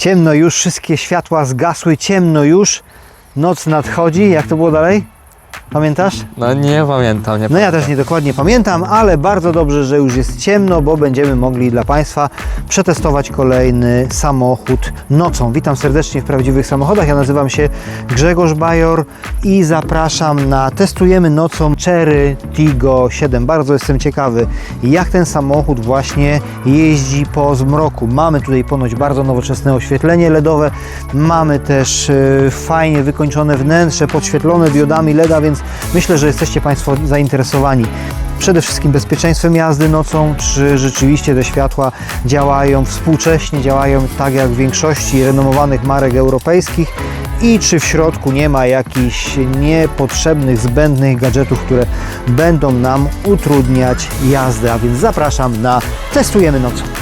Ciemno już, wszystkie światła zgasły, ciemno już. Noc nadchodzi. Jak to było dalej? Pamiętasz? No nie pamiętam, nie No ja pamiętam. też nie dokładnie pamiętam, ale bardzo dobrze, że już jest ciemno, bo będziemy mogli dla Państwa przetestować kolejny samochód nocą. Witam serdecznie w Prawdziwych Samochodach. Ja nazywam się Grzegorz Bajor i zapraszam na testujemy nocą Cherry Tiggo 7. Bardzo jestem ciekawy, jak ten samochód właśnie jeździ po zmroku. Mamy tutaj ponoć bardzo nowoczesne oświetlenie LEDowe. Mamy też e, fajnie wykończone wnętrze, podświetlone diodami LEDa, więc myślę, że jesteście Państwo zainteresowani przede wszystkim bezpieczeństwem jazdy nocą, czy rzeczywiście te światła działają współcześnie, działają tak jak w większości renomowanych marek europejskich i czy w środku nie ma jakichś niepotrzebnych, zbędnych gadżetów, które będą nam utrudniać jazdę. A więc zapraszam na Testujemy nocą.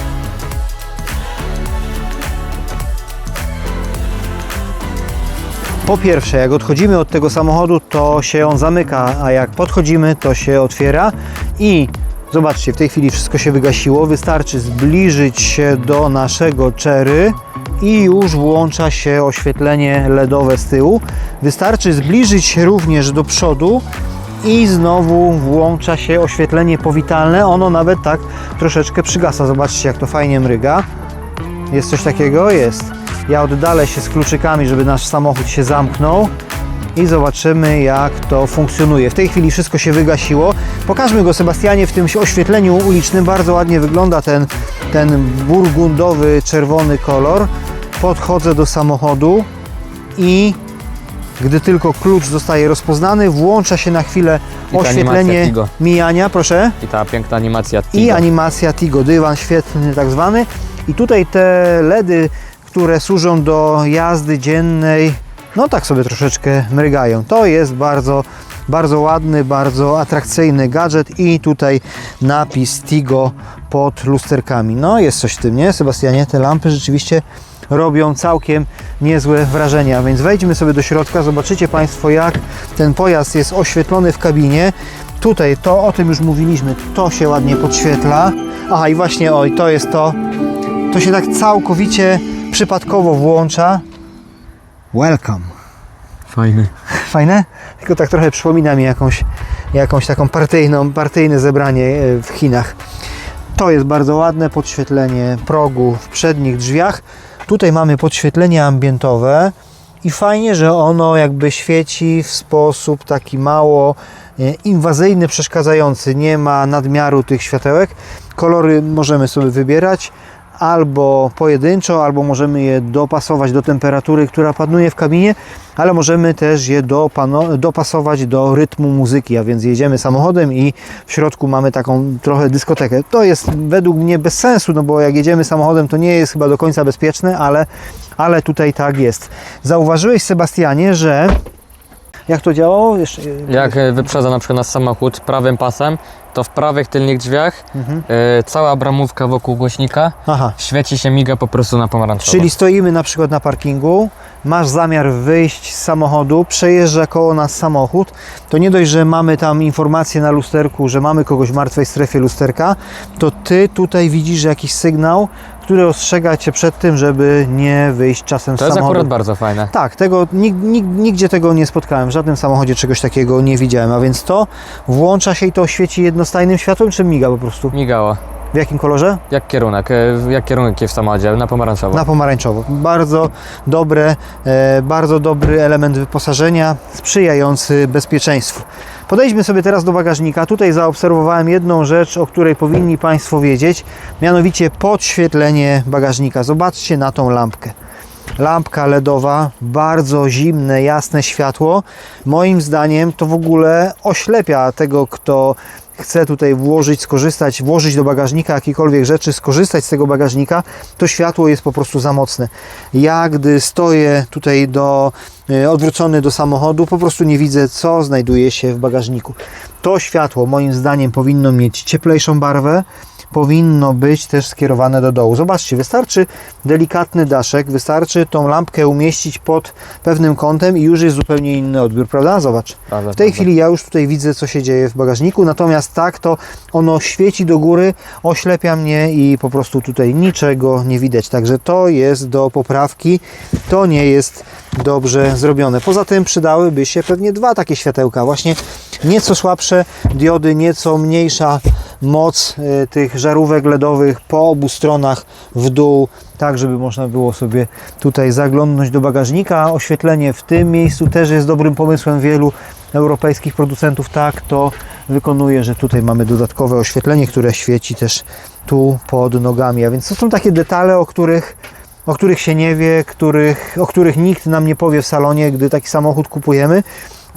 Po pierwsze, jak odchodzimy od tego samochodu, to się on zamyka, a jak podchodzimy, to się otwiera i zobaczcie, w tej chwili wszystko się wygasiło. Wystarczy zbliżyć się do naszego czery i już włącza się oświetlenie LEDowe z tyłu. Wystarczy zbliżyć się również do przodu i znowu włącza się oświetlenie powitalne. Ono nawet tak troszeczkę przygasa. Zobaczcie, jak to fajnie mryga. Jest coś takiego? Jest. Ja oddalę się z kluczykami, żeby nasz samochód się zamknął i zobaczymy jak to funkcjonuje. W tej chwili wszystko się wygasiło. Pokażmy go Sebastianie w tym oświetleniu ulicznym. Bardzo ładnie wygląda ten, ten burgundowy, czerwony kolor. Podchodzę do samochodu i gdy tylko klucz zostaje rozpoznany, włącza się na chwilę I ta animacja oświetlenie Tigo. mijania. Proszę I ta piękna animacja i Tigo. animacja Tigo, dywan świetny tak zwany. I tutaj te LEDy, które służą do jazdy dziennej, no tak sobie troszeczkę mrygają. To jest bardzo, bardzo ładny, bardzo atrakcyjny gadżet i tutaj napis Tigo pod lusterkami. No jest coś w tym, nie Sebastianie? Te lampy rzeczywiście robią całkiem niezłe wrażenia, więc wejdźmy sobie do środka, zobaczycie Państwo jak ten pojazd jest oświetlony w kabinie. Tutaj to, o tym już mówiliśmy, to się ładnie podświetla. Aha i właśnie, oj, to jest to. To się tak całkowicie przypadkowo włącza. Welcome. Fajny. Fajne? Tylko tak trochę przypomina mi jakąś, jakąś taką partyjną, partyjne zebranie e, w Chinach. To jest bardzo ładne podświetlenie progu w przednich drzwiach. Tutaj mamy podświetlenie ambientowe i fajnie, że ono jakby świeci w sposób taki mało e, inwazyjny, przeszkadzający. Nie ma nadmiaru tych światełek. Kolory możemy sobie wybierać albo pojedynczo, albo możemy je dopasować do temperatury, która panuje w kabinie, ale możemy też je dopasować do rytmu muzyki, a więc jedziemy samochodem i w środku mamy taką trochę dyskotekę. To jest według mnie bez sensu, no bo jak jedziemy samochodem, to nie jest chyba do końca bezpieczne, ale, ale tutaj tak jest. Zauważyłeś, Sebastianie, że jak to działało? Jeszcze, Jak e, wyprzedza na przykład nasz samochód prawym pasem, to w prawych tylnych drzwiach Mhm. e, cała bramówka wokół głośnika Aha. świeci się, miga po prostu na pomarańczowo. Czyli stoimy na przykład na parkingu, masz zamiar wyjść z samochodu, przejeżdża koło nas samochód, to nie dość, że mamy tam informację na lusterku, że mamy kogoś w martwej strefie lusterka, to ty tutaj widzisz jakiś sygnał, który ostrzega cię przed tym, żeby nie wyjść czasem z to jest samochodu. akurat bardzo fajne. Tak, tego, nig, nig, nigdzie tego nie spotkałem, w żadnym samochodzie czegoś takiego nie widziałem, a więc to włącza się i to świeci jednostajnym światłem, czy miga po prostu? Migało. W jakim kolorze? Jak kierunek, e, jak kierunek jest w samochodzie, na pomarańczowo. Na pomarańczowo. Bardzo dobre, e, bardzo dobry element wyposażenia, sprzyjający bezpieczeństwu. Podejdźmy sobie teraz do bagażnika. Tutaj zaobserwowałem jedną rzecz, o której powinni Państwo wiedzieć, mianowicie podświetlenie bagażnika. Zobaczcie na tą lampkę. Lampka LEDowa, bardzo zimne, jasne światło. Moim zdaniem to w ogóle oślepia tego, kto chce tutaj włożyć, skorzystać, włożyć do bagażnika jakiekolwiek rzeczy, skorzystać z tego bagażnika, to światło jest po prostu za mocne. Ja, gdy stoję tutaj do, e, odwrócony do samochodu, po prostu nie widzę, co znajduje się w bagażniku. To światło, moim zdaniem, powinno mieć cieplejszą barwę, powinno być też skierowane do dołu. Zobaczcie, wystarczy delikatny daszek, wystarczy tą lampkę umieścić pod pewnym kątem i już jest zupełnie inny odbiór, prawda? Zobacz. Prawda, W tej prawda. chwili ja już tutaj widzę, co się dzieje w bagażniku, natomiast tak to ono świeci do góry, oślepia mnie i po prostu tutaj niczego nie widać. Także to jest do poprawki, to nie jest dobrze zrobione. Poza tym przydałyby się pewnie dwa takie światełka, właśnie nieco słabsze diody, nieco mniejsza moc e, tych żarówek LEDowych po obu stronach w dół, tak żeby można było sobie tutaj zaglądnąć do bagażnika. Oświetlenie w tym miejscu też jest dobrym pomysłem wielu europejskich producentów. Tak to wykonuje, że tutaj mamy dodatkowe oświetlenie, które świeci też tu pod nogami. A więc to są takie detale, o których o których się nie wie, których, o których nikt nam nie powie w salonie, gdy taki samochód kupujemy.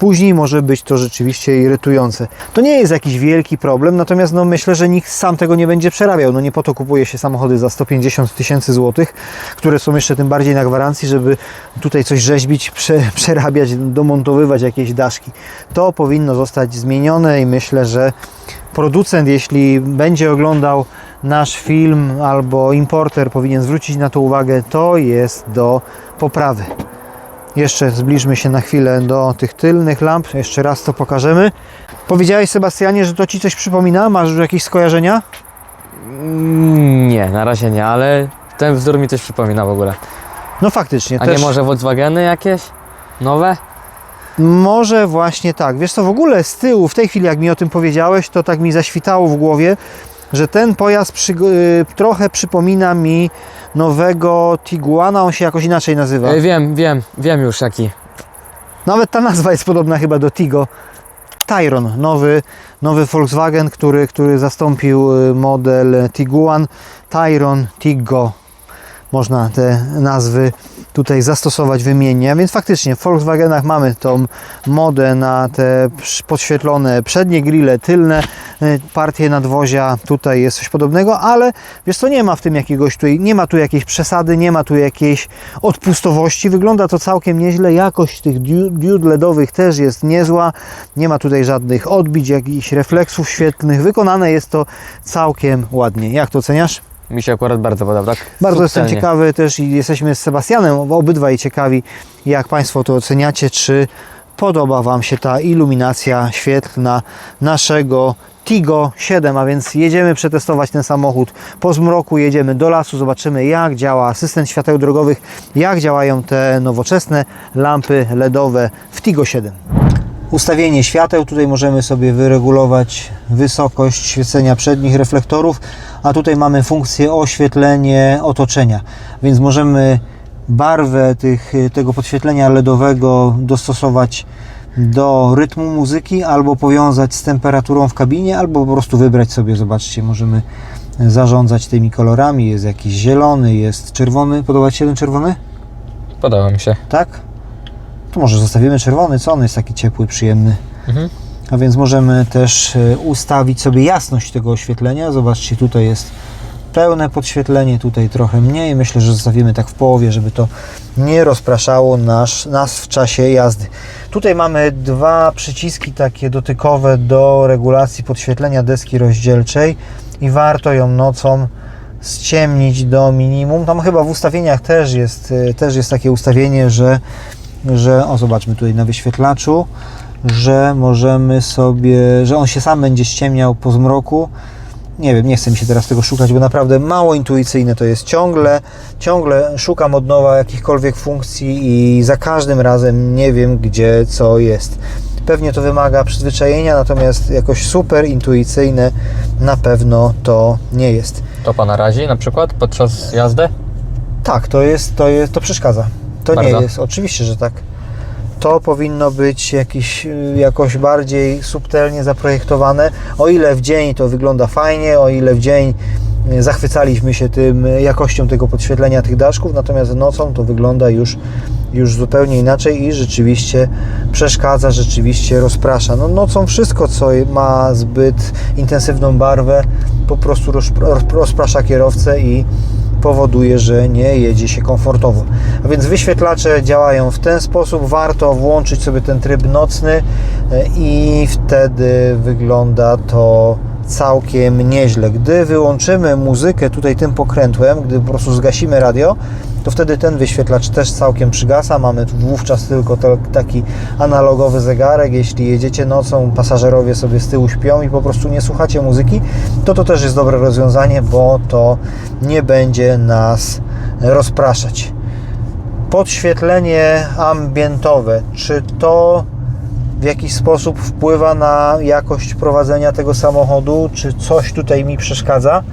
Później może być to rzeczywiście irytujące. To nie jest jakiś wielki problem, natomiast no myślę, że nikt sam tego nie będzie przerabiał. No nie po to kupuje się samochody za 150 tysięcy złotych, które są jeszcze tym bardziej na gwarancji, żeby tutaj coś rzeźbić, prze, przerabiać, domontowywać jakieś daszki. To powinno zostać zmienione i myślę, że producent, jeśli będzie oglądał nasz film albo importer powinien zwrócić na to uwagę, to jest do poprawy. Jeszcze zbliżmy się na chwilę do tych tylnych lamp. Jeszcze raz to pokażemy. Powiedziałeś Sebastianie, że to Ci coś przypomina? Masz już jakieś skojarzenia? Mm, Nie, na razie nie, ale ten wzór mi coś przypomina w ogóle. No faktycznie. A też nie może Volkswageny jakieś? Nowe? Może właśnie tak. Wiesz co, w ogóle z tyłu, w tej chwili jak mi o tym powiedziałeś, to tak mi zaświtało w głowie, że ten pojazd przy, y, trochę przypomina mi nowego Tiguana, on się jakoś inaczej nazywa. E, wiem, wiem, wiem już jaki. Nawet ta nazwa jest podobna chyba do Tigo. Tyron, nowy, nowy Volkswagen, który, który zastąpił y, model Tiguan. Tyron, Tigo. Można te nazwy tutaj zastosować wymiennie. A więc faktycznie w Volkswagenach mamy tą modę na te podświetlone przednie grille, tylne y, partie nadwozia. Tutaj jest coś podobnego, ale wiesz co, nie ma w tym jakiegoś tutaj, nie ma tu jakiejś przesady, nie ma tu jakiejś odpustowości. Wygląda to całkiem nieźle. Jakość tych diod LEDowych też jest niezła. Nie ma tutaj żadnych odbić, jakichś refleksów świetlnych. Wykonane jest to całkiem ładnie. Jak to oceniasz? Mi się akurat bardzo podoba, tak? Bardzo jestem subtelnie. ciekawy też i jesteśmy z Sebastianem obydwaj ciekawi, jak Państwo to oceniacie, czy podoba Wam się ta iluminacja świetlna naszego Tigo 7, a więc jedziemy przetestować ten samochód po zmroku, jedziemy do lasu, zobaczymy jak działa asystent świateł drogowych, jak działają te nowoczesne lampy LEDowe w Tigo 7. Ustawienie świateł, tutaj możemy sobie wyregulować wysokość świecenia przednich reflektorów, a tutaj mamy funkcję oświetlenie otoczenia, więc możemy barwę tych, tego podświetlenia LEDowego dostosować do rytmu muzyki, albo powiązać z temperaturą w kabinie, albo po prostu wybrać sobie, zobaczcie, możemy zarządzać tymi kolorami, jest jakiś zielony, jest czerwony, podoba Ci się ten czerwony? Podoba mi się. Tak? To może zostawimy czerwony, co on jest taki ciepły, przyjemny. Mhm. A więc możemy też e, ustawić sobie jasność tego oświetlenia. Zobaczcie, tutaj jest pełne podświetlenie, tutaj trochę mniej. Myślę, że zostawimy tak w połowie, żeby to nie rozpraszało nasz, nas w czasie jazdy. Tutaj mamy dwa przyciski takie dotykowe do regulacji podświetlenia deski rozdzielczej i warto ją nocą ściemnić do minimum. Tam chyba w ustawieniach też jest, e, też jest takie ustawienie, że, że o zobaczmy tutaj na wyświetlaczu, że możemy sobie, że on się sam będzie ściemniał po zmroku. Nie wiem, nie chcę mi się teraz tego szukać, bo naprawdę mało intuicyjne to jest. Ciągle, ciągle szukam od nowa jakichkolwiek funkcji i za każdym razem nie wiem, gdzie co jest. Pewnie to wymaga przyzwyczajenia, natomiast jakoś super intuicyjne na pewno to nie jest. To pana razi na przykład podczas jazdy? Tak, to jest, to jest, to przeszkadza. To Bardzo? nie jest, oczywiście, że tak. To powinno być jakiś, y, jakoś bardziej subtelnie zaprojektowane. O ile w dzień to wygląda fajnie, o ile w dzień y, zachwycaliśmy się tym y, jakością tego podświetlenia tych daszków, natomiast nocą to wygląda już, już zupełnie inaczej i rzeczywiście przeszkadza, rzeczywiście rozprasza. No, nocą wszystko, co ma zbyt intensywną barwę, po prostu rozpr- rozprasza kierowcę i powoduje, że nie jedzie się komfortowo. A więc wyświetlacze działają w ten sposób. Warto włączyć sobie ten tryb nocny e, i wtedy wygląda to całkiem nieźle. Gdy wyłączymy muzykę tutaj tym pokrętłem, gdy po prostu zgasimy radio, to wtedy ten wyświetlacz też całkiem przygasa. Mamy wówczas tylko taki analogowy zegarek. Jeśli jedziecie nocą, pasażerowie sobie z tyłu śpią i po prostu nie słuchacie muzyki, to to też jest dobre rozwiązanie, bo to nie będzie nas rozpraszać. Podświetlenie ambientowe, czy to w jakiś sposób wpływa na jakość prowadzenia tego samochodu, czy coś tutaj mi przeszkadza?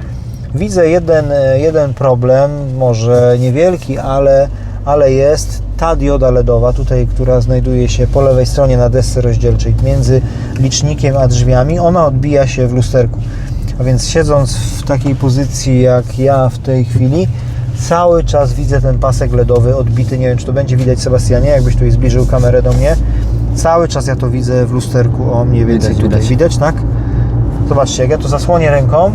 Widzę jeden, jeden problem, może niewielki, ale, ale jest ta dioda LEDowa tutaj, która znajduje się po lewej stronie na desce rozdzielczej między licznikiem a drzwiami. Ona odbija się w lusterku. A więc siedząc w takiej pozycji jak ja w tej chwili, cały czas widzę ten pasek LEDowy odbity. Nie wiem, czy to będzie widać, Sebastianie, jakbyś tu zbliżył kamerę do mnie. Cały czas ja to widzę w lusterku, o mniej więcej Widać, tutaj. widać. Widać, tak? Zobaczcie, jak ja to zasłonię ręką,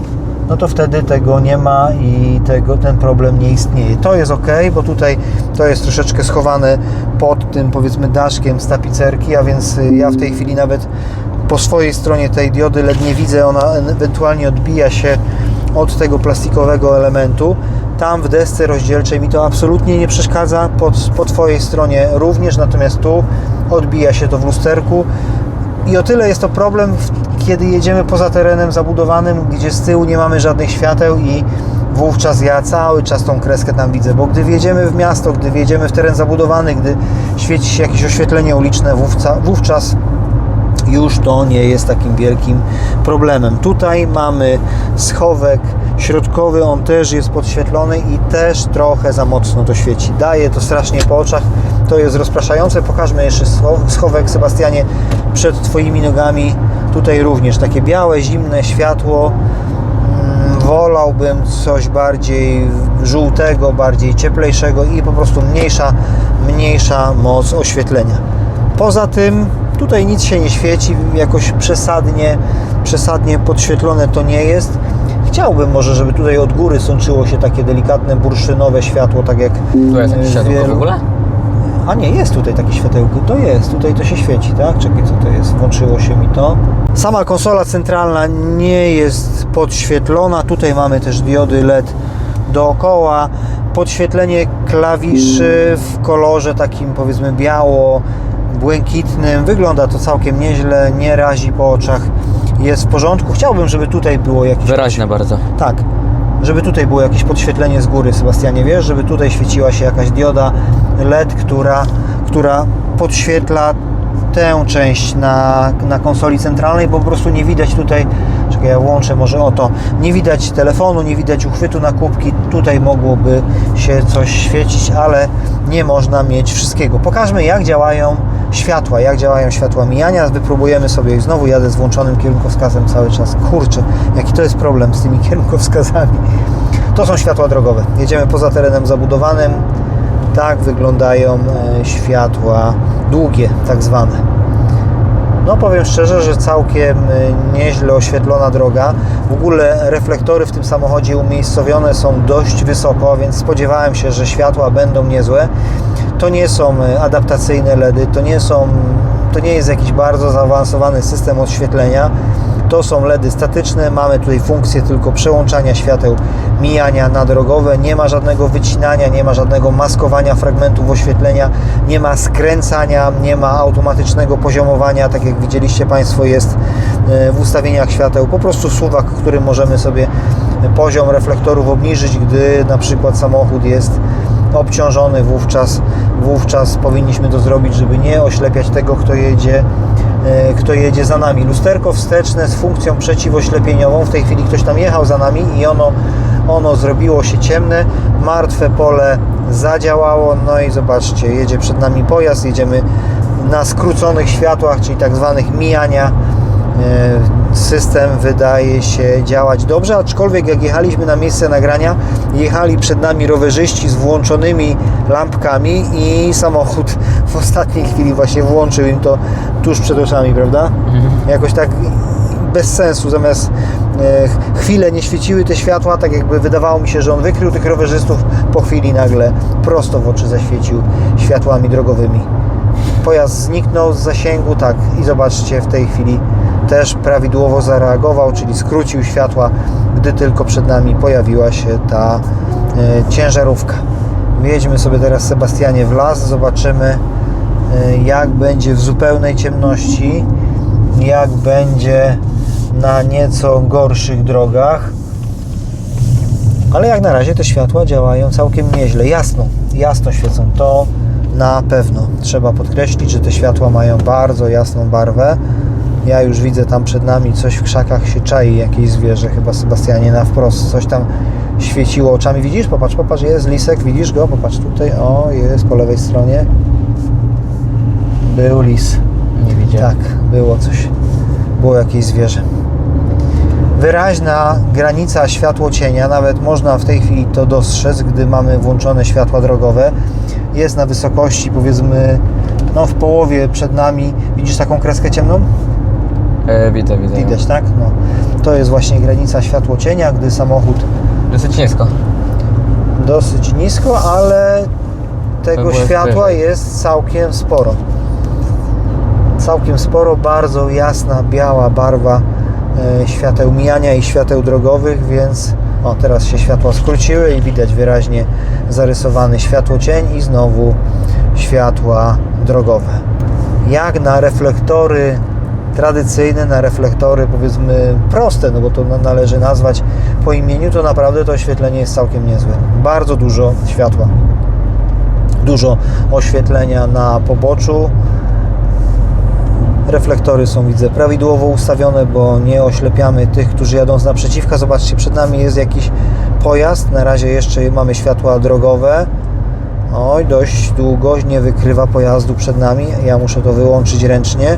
no to wtedy tego nie ma i tego, ten problem nie istnieje. To jest ok, bo tutaj to jest troszeczkę schowane pod tym powiedzmy daszkiem z tapicerki, a więc y, ja w tej chwili nawet po swojej stronie tej diody LED nie widzę, ona ewentualnie odbija się od tego plastikowego elementu. Tam w desce rozdzielczej mi to absolutnie nie przeszkadza, pod, po Twojej stronie również, natomiast tu odbija się to w lusterku. I o tyle jest to problem, kiedy jedziemy poza terenem zabudowanym, gdzie z tyłu nie mamy żadnych świateł i wówczas ja cały czas tą kreskę tam widzę, bo gdy wjedziemy w miasto, gdy wjedziemy w teren zabudowany, gdy świeci się jakieś oświetlenie uliczne, wówczas już to nie jest takim wielkim problemem. Tutaj mamy schowek środkowy, on też jest podświetlony i też trochę za mocno to świeci. Daje to strasznie po oczach, to jest rozpraszające. Pokażmy jeszcze scho- schowek, Sebastianie, przed Twoimi nogami. Tutaj również takie białe, zimne światło. Mm, Wolałbym coś bardziej żółtego, bardziej cieplejszego i po prostu mniejsza, mniejsza moc oświetlenia. Poza tym tutaj nic się nie świeci, jakoś przesadnie, przesadnie podświetlone to nie jest. Chciałbym może, żeby tutaj od góry sączyło się takie delikatne bursztynowe światło, tak jak Tu jest jakieś światło w ogóle? A nie, jest tutaj takie światełko. To jest, tutaj to się świeci, tak? Czekaj, co to jest? Włączyło się mi to. Sama konsola centralna nie jest podświetlona. Tutaj mamy też diody LED dookoła. Podświetlenie klawiszy w kolorze takim powiedzmy biało błękitnym. Wygląda to całkiem nieźle, nie razi po oczach. Jest w porządku. Chciałbym, żeby tutaj było jakieś Wyraźne bardzo. tak. Żeby tutaj było jakieś podświetlenie z góry, Sebastianie, wiesz, żeby tutaj świeciła się jakaś dioda LED, która, która podświetla tę część na, na konsoli centralnej, bo po prostu nie widać tutaj, czekaj, ja włączę może o to, nie widać telefonu, nie widać uchwytu na kubki, tutaj mogłoby się coś świecić, ale nie można mieć wszystkiego. Pokażmy jak działają światła, jak działają światła mijania, wypróbujemy sobie i znowu jadę z włączonym kierunkowskazem cały czas. Kurczę, jaki to jest problem z tymi kierunkowskazami. To są światła drogowe. Jedziemy poza terenem zabudowanym. Tak wyglądają e, światła długie, tak zwane. No powiem szczerze, że całkiem y, nieźle oświetlona droga. W ogóle reflektory w tym samochodzie umiejscowione są dość wysoko, więc spodziewałem się, że światła będą niezłe. To nie są y, adaptacyjne LEDy, to nie są, to nie jest jakiś bardzo zaawansowany system oświetlenia. To są LEDy statyczne, mamy tutaj funkcję tylko przełączania świateł mijania na drogowe, nie ma żadnego wycinania, nie ma żadnego maskowania fragmentów oświetlenia, nie ma skręcania, nie ma automatycznego poziomowania, tak jak widzieliście Państwo jest e, w ustawieniach świateł, po prostu suwak, którym możemy sobie poziom reflektorów obniżyć, gdy na przykład samochód jest obciążony, wówczas, wówczas powinniśmy to zrobić, żeby nie oślepiać tego, kto jedzie, e, kto jedzie za nami. Lusterko wsteczne z funkcją przeciwoślepieniową. W tej chwili ktoś tam jechał za nami i ono, ono zrobiło się ciemne. Martwe pole zadziałało. No i zobaczcie, jedzie przed nami pojazd. Jedziemy na skróconych światłach, czyli tak zwanych mijania. System wydaje się działać dobrze, aczkolwiek jak jechaliśmy na miejsce nagrania, jechali przed nami rowerzyści z włączonymi lampkami i samochód w ostatniej chwili właśnie włączył im to tuż przed oczami, prawda? Jakoś tak bez sensu, zamiast e, chwilę nie świeciły te światła, tak jakby wydawało mi się, że on wykrył tych rowerzystów, po chwili nagle prosto w oczy zaświecił światłami drogowymi. Pojazd zniknął z zasięgu, tak, i zobaczcie, w tej chwili też prawidłowo zareagował, czyli skrócił światła, gdy tylko przed nami pojawiła się ta e, ciężarówka. Wjedźmy sobie teraz, Sebastianie, w las, zobaczymy e, jak będzie w zupełnej ciemności, jak będzie na nieco gorszych drogach. Ale jak na razie te światła działają całkiem nieźle. Jasno, jasno świecą. To na pewno. Trzeba podkreślić, że te światła mają bardzo jasną barwę. Ja już widzę tam przed nami coś w krzakach się czai, jakieś zwierzę, chyba Sebastianie na wprost. Coś tam świeciło oczami. Widzisz? Popatrz, popatrz, jest lisek, widzisz go? Popatrz tutaj. O, jest po lewej stronie. Był lis. Nie widziałem. Tak, było coś. Było jakieś zwierzę. Wyraźna granica światło-cienia, nawet można w tej chwili to dostrzec, gdy mamy włączone światła drogowe. Jest na wysokości powiedzmy no w połowie przed nami. Widzisz taką kreskę ciemną? E, widzę, widzę. Widać, tak? No. To jest właśnie granica światło-cienia, gdy samochód Dosyć nisko. dosyć nisko, ale tego było światła jest całkiem sporo. Całkiem sporo, bardzo jasna, biała barwa e, świateł mijania i świateł drogowych, więc o, teraz się światła skróciły i widać wyraźnie zarysowany światłocień i znowu światła drogowe. Jak na reflektory tradycyjne, na reflektory powiedzmy proste, no bo to na- należy nazwać po imieniu, to naprawdę to oświetlenie jest całkiem niezłe. Bardzo dużo światła. Dużo oświetlenia na poboczu. Reflektory są, widzę, prawidłowo ustawione, bo nie oślepiamy tych, którzy jadą z naprzeciwka. Zobaczcie, przed nami jest jakiś pojazd. Na razie jeszcze mamy światła drogowe. Oj, dość długo nie wykrywa pojazdu przed nami. Ja muszę to wyłączyć ręcznie.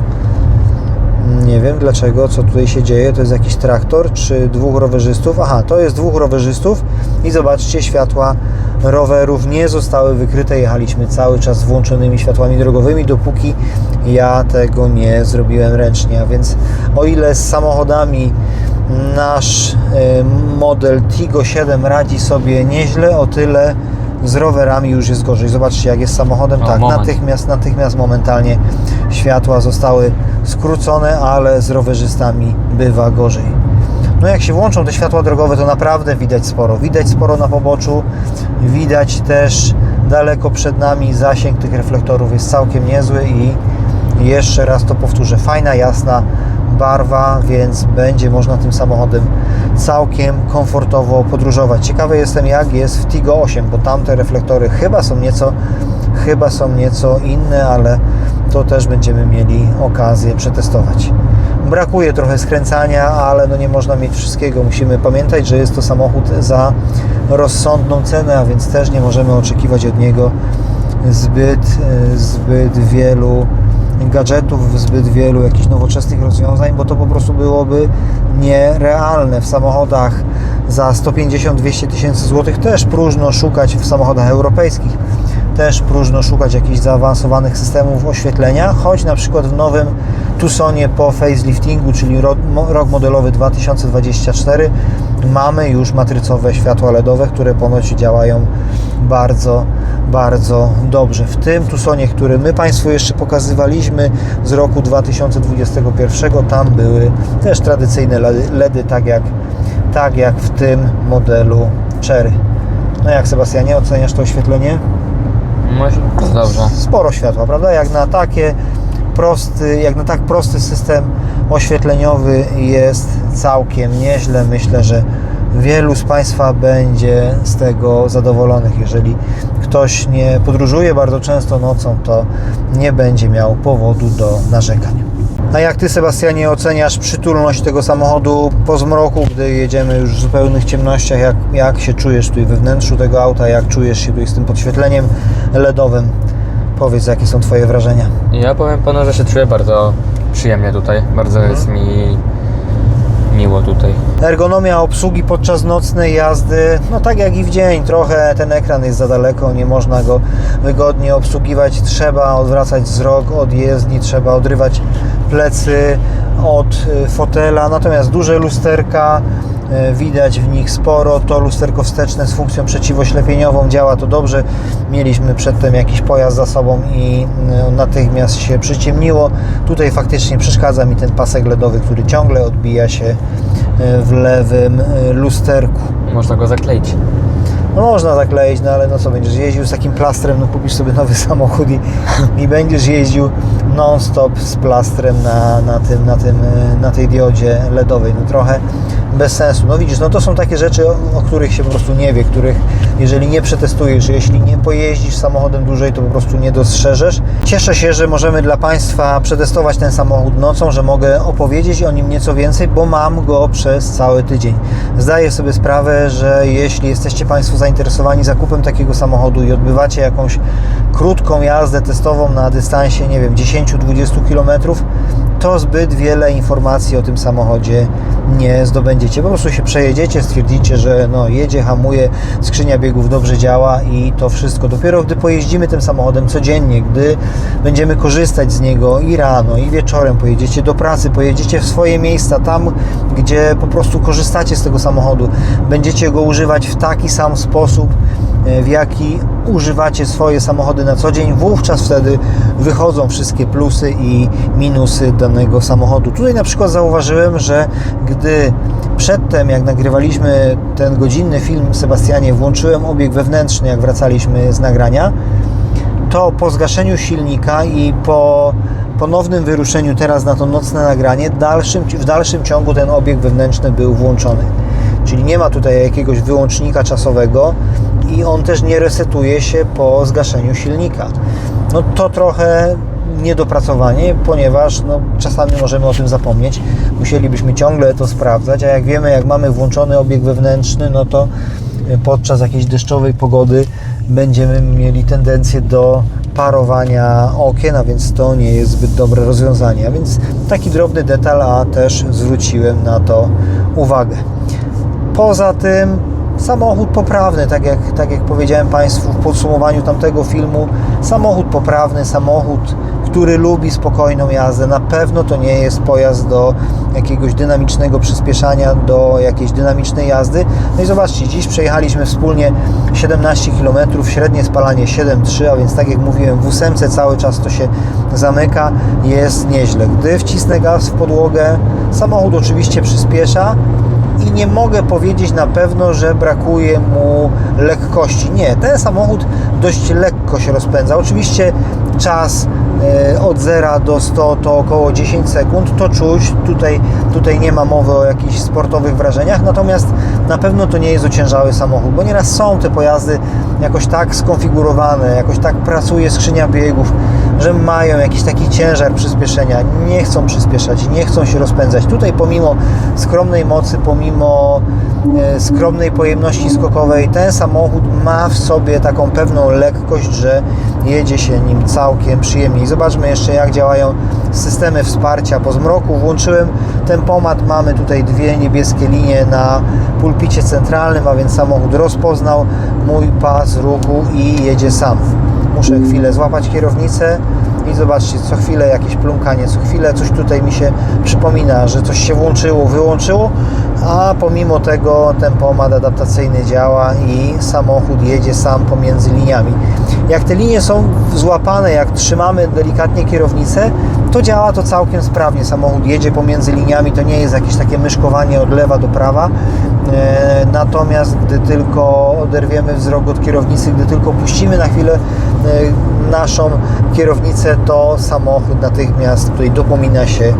Nie wiem dlaczego, co tutaj się dzieje. To jest jakiś traktor czy dwóch rowerzystów? Aha, to jest dwóch rowerzystów i zobaczcie, światła rowerów nie zostały wykryte. Jechaliśmy cały czas z włączonymi światłami drogowymi, dopóki ja tego nie zrobiłem ręcznie. A więc o ile z samochodami nasz e, model Tigo 7 radzi sobie nieźle, o tyle z rowerami już jest gorzej. Zobaczcie, jak jest samochodem. O, tak, moment. natychmiast, natychmiast, momentalnie światła zostały skrócone, ale z rowerzystami bywa gorzej. No jak się włączą te światła drogowe, to naprawdę widać sporo. Widać sporo na poboczu, widać też daleko przed nami zasięg tych reflektorów jest całkiem niezły i jeszcze raz to powtórzę, fajna, jasna barwa, więc będzie można tym samochodem całkiem komfortowo podróżować. Ciekawy jestem jak jest w Tigo 8, bo tamte reflektory chyba są nieco chyba są nieco inne, ale to też będziemy mieli okazję przetestować. Brakuje trochę skręcania, ale no nie można mieć wszystkiego. Musimy pamiętać, że jest to samochód za rozsądną cenę, a więc też nie możemy oczekiwać od niego zbyt, e, zbyt wielu gadżetów, zbyt wielu jakichś nowoczesnych rozwiązań, bo to po prostu byłoby nierealne. W samochodach za 150-200 tysięcy złotych też próżno szukać w samochodach europejskich też próżno szukać jakichś zaawansowanych systemów oświetlenia, choć na przykład w nowym Tucsonie po faceliftingu, czyli rok, mo- rok modelowy 2024, mamy już matrycowe światła LEDowe, które ponoć działają bardzo, bardzo dobrze. W tym Tucsonie, który my Państwu jeszcze pokazywaliśmy z roku 2021, tam były też tradycyjne LEDy tak, jak, tak jak w tym modelu Cherry. No jak Sebastianie, oceniasz to oświetlenie? Może dobrze. sporo światła, prawda? Jak na takie prosty, jak na tak prosty system oświetleniowy jest całkiem nieźle. Myślę, że wielu z Państwa będzie z tego zadowolonych. Jeżeli ktoś nie podróżuje bardzo często nocą, to nie będzie miał powodu do narzekań. A jak Ty, Sebastianie, oceniasz przytulność tego samochodu po zmroku, gdy jedziemy już w zupełnych ciemnościach? Jak, jak się czujesz tutaj we wnętrzu tego auta? Jak czujesz się tutaj z tym podświetleniem LEDowym? Powiedz, jakie są Twoje wrażenia? Ja powiem panu, że się czuję bardzo przyjemnie tutaj. Bardzo Mhm. jest mi miło tutaj. Ergonomia obsługi podczas nocnej jazdy, no tak jak i w dzień, trochę ten ekran jest za daleko, nie można go wygodnie obsługiwać, trzeba odwracać wzrok od jezdni, trzeba odrywać plecy od y, fotela, natomiast duże lusterka, e, widać w nich sporo. To lusterko wsteczne z funkcją przeciwoślepieniową działa to dobrze. Mieliśmy przedtem jakiś pojazd za sobą i e, natychmiast się przyciemniło. Tutaj faktycznie przeszkadza mi ten pasek LEDowy, który ciągle odbija się w lewym lusterku. Można go zakleić. No można zakleić, no ale no co, będziesz jeździł z takim plastrem, no kupisz sobie nowy samochód i, i będziesz jeździł non-stop z plastrem na, na, tym, na, tym, e, na tej diodzie LEDowej. No trochę bez sensu. No widzisz, no to są takie rzeczy, o, o których się po prostu nie wie, których jeżeli nie przetestujesz, jeśli nie pojeździsz samochodem dłużej, to po prostu nie dostrzeżesz. Cieszę się, że możemy dla Państwa przetestować ten samochód nocą, że mogę opowiedzieć o nim nieco więcej, bo mam go przez cały tydzień. Zdaję sobie sprawę, że jeśli jesteście Państwo zainteresowani zakupem takiego samochodu i odbywacie jakąś krótką jazdę testową na dystansie, nie wiem, 10-20 km, to zbyt wiele informacji o tym samochodzie nie zdobędziecie. Po prostu się przejedziecie, stwierdzicie, że no, jedzie, hamuje, skrzynia biegów dobrze działa i to wszystko. Dopiero gdy pojeździmy tym samochodem codziennie, gdy będziemy korzystać z niego i rano, i wieczorem, pojedziecie do pracy, pojedziecie w swoje miejsca, tam gdzie po prostu korzystacie z tego samochodu, będziecie go używać w taki sam sposób, e, w jaki używacie swoje samochody na co dzień, wówczas wtedy wychodzą wszystkie plusy i minusy danego samochodu. Tutaj na przykład zauważyłem, że gdy przedtem, jak nagrywaliśmy ten godzinny film Sebastianie, włączyłem obieg wewnętrzny, jak wracaliśmy z nagrania, to po zgaszeniu silnika i po ponownym wyruszeniu teraz na to nocne nagranie, dalszym, w dalszym ciągu ten obieg wewnętrzny był włączony. Czyli nie ma tutaj jakiegoś wyłącznika czasowego i on też nie resetuje się po zgaszeniu silnika. No to trochę niedopracowanie, ponieważ no, czasami możemy o tym zapomnieć. Musielibyśmy ciągle to sprawdzać, a jak wiemy, jak mamy włączony obieg wewnętrzny, no to podczas jakiejś deszczowej pogody będziemy mieli tendencję do parowania okien, a więc to nie jest zbyt dobre rozwiązanie. A więc taki drobny detal, a też zwróciłem na to uwagę. Poza tym samochód poprawny, tak jak, tak jak powiedziałem Państwu w podsumowaniu tamtego filmu, samochód poprawny, samochód, który lubi spokojną jazdę. Na pewno to nie jest pojazd do jakiegoś dynamicznego przyspieszania, do jakiejś dynamicznej jazdy. No i zobaczcie, dziś przejechaliśmy wspólnie 17 km, średnie spalanie 7,3, a więc tak jak mówiłem, w ósemce cały czas to się zamyka, jest nieźle. Gdy wcisnę gaz w podłogę, samochód oczywiście przyspiesza, i nie mogę powiedzieć na pewno, że brakuje mu lekkości. Nie, ten samochód dość lekko się rozpędza. Oczywiście czas e, od 0 do 100 to około 10 sekund, to czuć. Tutaj, tutaj nie ma mowy o jakichś sportowych wrażeniach, natomiast na pewno to nie jest ociężały samochód, bo nieraz są te pojazdy jakoś tak skonfigurowane, jakoś tak pracuje skrzynia biegów, że mają jakiś taki ciężar przyspieszenia, nie chcą przyspieszać, nie chcą się rozpędzać. Tutaj pomimo skromnej mocy, pomimo e, skromnej pojemności skokowej, ten samochód ma w sobie taką pewną lekkość, że jedzie się nim całkiem przyjemnie. Zobaczmy jeszcze jak działają systemy wsparcia. Po zmroku włączyłem tempomat, mamy tutaj dwie niebieskie linie na pulpicie centralnym, a więc samochód rozpoznał mój pas ruchu i jedzie sam. Muszę chwilę złapać kierownicę i zobaczcie, co chwilę jakieś plumkanie, co chwilę coś tutaj mi się przypomina, że coś się włączyło, wyłączyło, a pomimo tego tempomat adaptacyjny działa i samochód jedzie sam pomiędzy liniami. Jak te linie są złapane, jak trzymamy delikatnie kierownicę, to działa to całkiem sprawnie. Samochód jedzie pomiędzy liniami, to nie jest jakieś takie myszkowanie od lewa do prawa. E, Natomiast gdy tylko oderwiemy wzrok od kierownicy, gdy tylko puścimy na chwilę e, naszą kierownicę, to samochód natychmiast tutaj dopomina się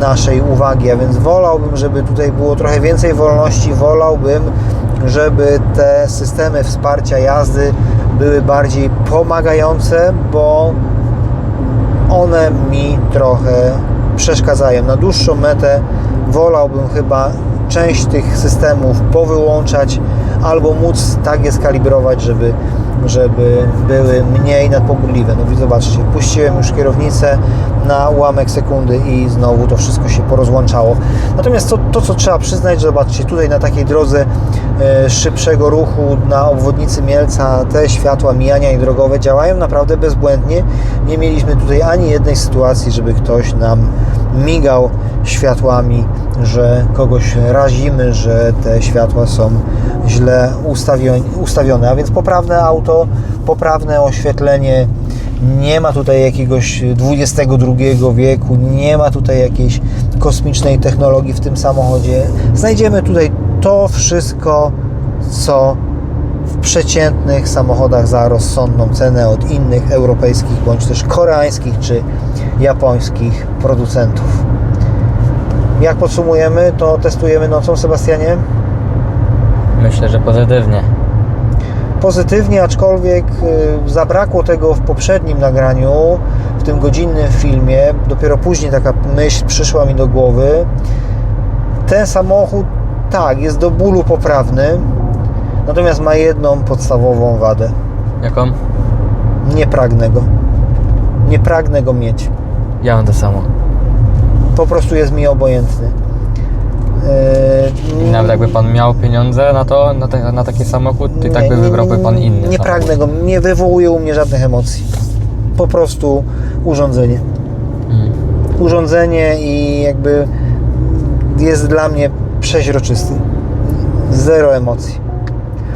naszej uwagi, a więc wolałbym, żeby tutaj było trochę więcej wolności, wolałbym, żeby te systemy wsparcia jazdy były bardziej pomagające, bo one mi trochę przeszkadzają. Na dłuższą metę wolałbym chyba część tych systemów powyłączać albo móc tak je skalibrować, żeby, żeby były mniej nadpobudliwe. No i zobaczcie, puściłem już kierownicę na ułamek sekundy i znowu to wszystko się porozłączało. Natomiast to, to co trzeba przyznać, że zobaczcie, tutaj na takiej drodze e, szybszego ruchu na obwodnicy Mielca te światła mijania i drogowe działają naprawdę bezbłędnie. Nie mieliśmy tutaj ani jednej sytuacji, żeby ktoś nam migał światłami że kogoś razimy, że te światła są źle ustawione. A więc poprawne auto, poprawne oświetlenie, nie ma tutaj jakiegoś XXI wieku, nie ma tutaj jakiejś kosmicznej technologii w tym samochodzie. Znajdziemy tutaj to wszystko, co w przeciętnych samochodach za rozsądną cenę od innych europejskich bądź też koreańskich czy japońskich producentów. Jak podsumujemy, to testujemy nocą, Sebastianie? Myślę, że pozytywnie. Pozytywnie, aczkolwiek y, zabrakło tego w poprzednim nagraniu, w tym godzinnym filmie. Dopiero później taka myśl przyszła mi do głowy. Ten samochód, tak, jest do bólu poprawny, natomiast ma jedną podstawową wadę. Jaką? Nie pragnę go. Nie pragnę go mieć. Ja mam to samo. Po prostu jest mi obojętny. Yy, I nawet jakby pan miał pieniądze na to, na, te, na taki samochód, to i tak by wybrałby pan inny Nie samochód. pragnę go, nie wywołuje u mnie żadnych emocji. Po prostu urządzenie. Mm. Urządzenie i jakby jest dla mnie przeźroczysty. Zero emocji.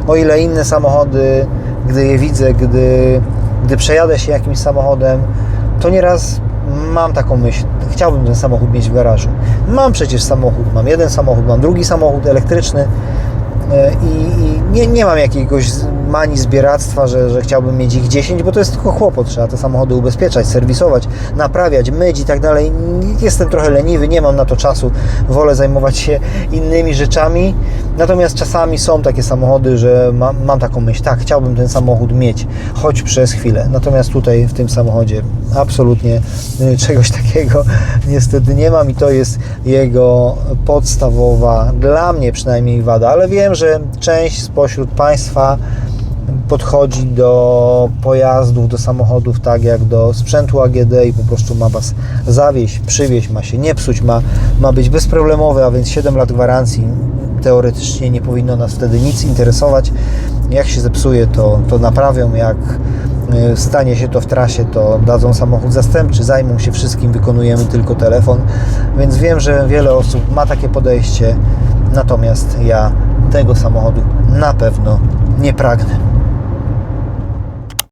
O ile inne samochody, gdy je widzę, gdy, gdy przejadę się jakimś samochodem, to nieraz mam taką myśl. Chciałbym ten samochód mieć w garażu. Mam przecież samochód, mam jeden samochód, mam drugi samochód elektryczny e, i, nie, nie mam jakiegoś manii zbieractwa, że, że chciałbym mieć ich 10, bo to jest tylko kłopot. Trzeba te samochody ubezpieczać, serwisować, naprawiać, myć i tak dalej. Jestem trochę leniwy, nie mam na to czasu. Wolę zajmować się innymi rzeczami. Natomiast czasami są takie samochody, że mam, taką myśl, tak, chciałbym ten samochód mieć, choć przez chwilę. Natomiast tutaj w tym samochodzie absolutnie y, czegoś takiego niestety nie mam i to jest jego podstawowa, dla mnie przynajmniej wada, ale wiem, że część spośród Państwa podchodzi do pojazdów, do samochodów tak jak do sprzętu AGD i po prostu ma Was zawieźć, przywieźć, ma się nie psuć, ma, ma być bezproblemowy, a więc 7 lat gwarancji. Teoretycznie nie powinno nas wtedy nic interesować. Jak się zepsuje, to, to naprawią, jak y, stanie się to w trasie, to dadzą samochód zastępczy, zajmą się wszystkim, wykonujemy tylko telefon. Więc wiem, że wiele osób ma takie podejście, natomiast ja tego samochodu na pewno nie pragnę.